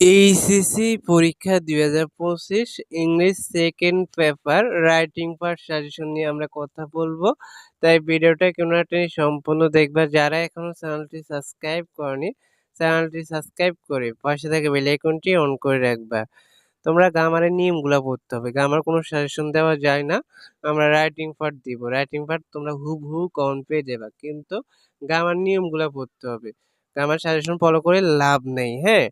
HSC পরীক্ষা দুই হাজার পঁচিশ English second paper writing part suggestion নিয়ে আমরা কথা বলব। তাই ভিডিওটা কেন সম্পূর্ণ দেখবা। যারা এখনও চ্যানেলটি সাবস্ক্রাইব করেনি চ্যানেলটি সাবস্ক্রাইব করে পাশে থেকে বেল আইকনটি অন করে রাখবা। তোমরা গামারের নিয়মগুলো পড়তে হবে। গামার কোনো সাজেশন দেওয়া যায় না। আমরা রাইটিং পার্ট দিব। রাইটিং পার্ট তোমরা হুবহু কমন পেয়ে যাবা। কিন্তু গামার নিয়মগুলো পড়তে হবে। গামার সাজেশন ফলো করে লাভ নেই হ্যাঁ?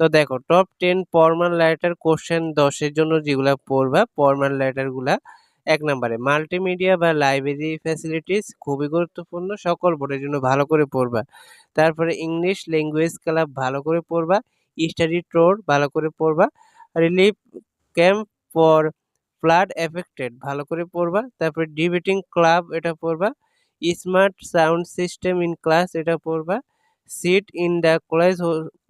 তো দেখো top ten formal letter question দশের জন্য যেগুলা পড়বা ফর্মাল লেটারগুলা এক নম্বরে মাল্টিমিডিয়া বা লাইব্রেরি ফ্যাসিলিটিস খুবই গুরুত্বপূর্ণ, সকল বোর্ডের জন্য ভালো করে পড়বা। তারপরে ইংলিশ ল্যাঙ্গুয়েজ ক্লাব ভালো করে পড়বা স্টাডি টোর ভালো করে পড়বা relief camp for flood affected ভালো করে পড়বা, তারপরে ডিবেটিং ক্লাব এটা পড়বা smart sound system in class এটা পড়বা seat in the college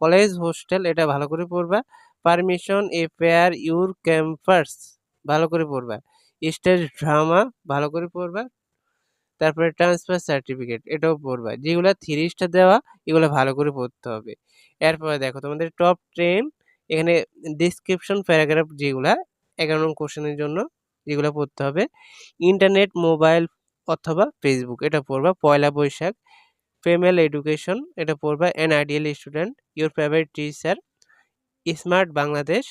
college hostel এটা ভালো করে পড়বা। Permission a pair your campus ভালো করে পড়বা। স্টেজ ড্রামা ভালো করে পড়বা। তারপরে ট্রান্সফার সার্টিফিকেট এটাও পড়বা। যেগুলো থ্রি স্টার দেওয়া, এগুলো ভালো করে পড়তে হবে। এরপরে দেখো, তোমাদের টপ টেন এখানে ডিসক্রিপশন প্যারাগ্রাফ যেগুলা, এগারো নং কোশ্চেনের জন্য যেগুলো পড়তে হবে। ইন্টারনেট মোবাইল অথবা ফেসবুক এটা পড়বা। পয়লা বৈশাখ। ফিমেল এডুকেশন এটা পড়বা an ideal student your favourite teacher smart Bangladesh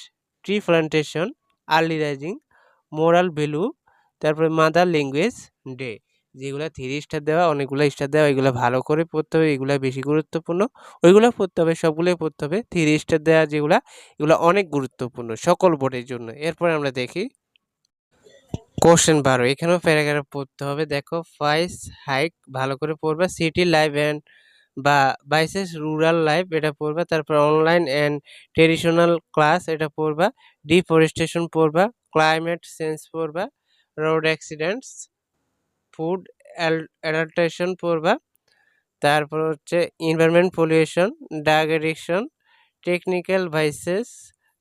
tree plantation early rising moral value তারপরে মাদার ল্যাঙ্গুয়েজ ডে যেগুলো থ্রি স্টার দেওয়া, অনেকগুলো স্টার দেওয়া, এগুলো ভালো করে পড়তে হবে, এগুলো বেশি গুরুত্বপূর্ণ। ওইগুলো পড়তে হবে, সবগুলোই পড়তে হবে থ্রি স্টার দেওয়া যেগুলো, এগুলো অনেক গুরুত্বপূর্ণ সকল বোর্ডের জন্য। এরপর আমরা দেখি কোশ্চেন বারো, এখানেও প্যারাগ্রাফ পড়তে হবে। দেখো, ফাইস হাইক ভালো করে পড়বা, সিটি লাইফ অ্যান্ড বা বাইসেস রুরাল লাইফ এটা পড়বা, তারপর অনলাইন অ্যান্ড ট্রেডিশনাল ক্লাস এটা পড়বা, ডিফরেস্টেশন পড়বা, ক্লাইমেট চেঞ্জ পড়বা, রোড অ্যাক্সিডেন্টস, ফুড অ্যাডাল্টেশন পড়বা, তারপর হচ্ছে environment pollution drug addiction, technical vices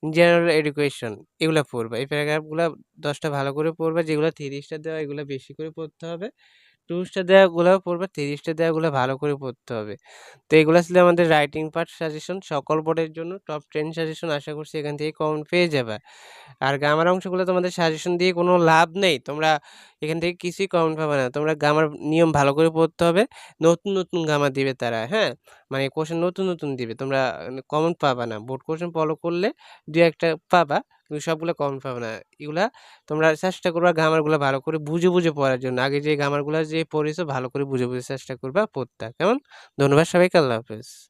general education এগুলো পড়বা। এই প্যারাগ্রাফগুলো দশটা ভালো করে পড়বা, যেগুলো তিরিশটা দেওয়া এগুলো বেশি করে পড়তে হবে। টু স্টার দেওয়াগুলোও পড়বে, তিরিশটা দেওয়াগুলো ভালো করে পড়তে হবে। তো এগুলো ছিল আমাদের রাইটিং পার্ট সাজেশন সকল বোর্ডের জন্য টপ টেন সাজেশন আশা করছি এখান থেকে কমন পেয়ে যাবে। আর গ্রামার অংশগুলো তোমাদের সাজেশন দিয়ে কোনো লাভ নেই, তোমরা এখান থেকে কিছুই কমন পাবে না। তোমরা গামার নিয়ম ভালো করে পড়তে হবে, নতুন নতুন গামা দিবে তারা হ্যাঁ? মানে কোশ্চেন নতুন নতুন দিবে, তোমরা কমন পাবা না। বোর্ড কোশ্চেন ফলো করলে দু একটা পাবা। সবগুলো কমন পাবে না। এগুলা তোমরা চেষ্টা করবা গ্রামারগুলো ভালো করে বুঝে বুঝে পড়ার জন্য। আগে যে গামারগুলো যে পড়েছো ভালো করে বুঝে বুঝে চেষ্টা করবা পড়তে। কেমন? ধন্যবাদ সবাইকে, আল্লাহ হাফেজ।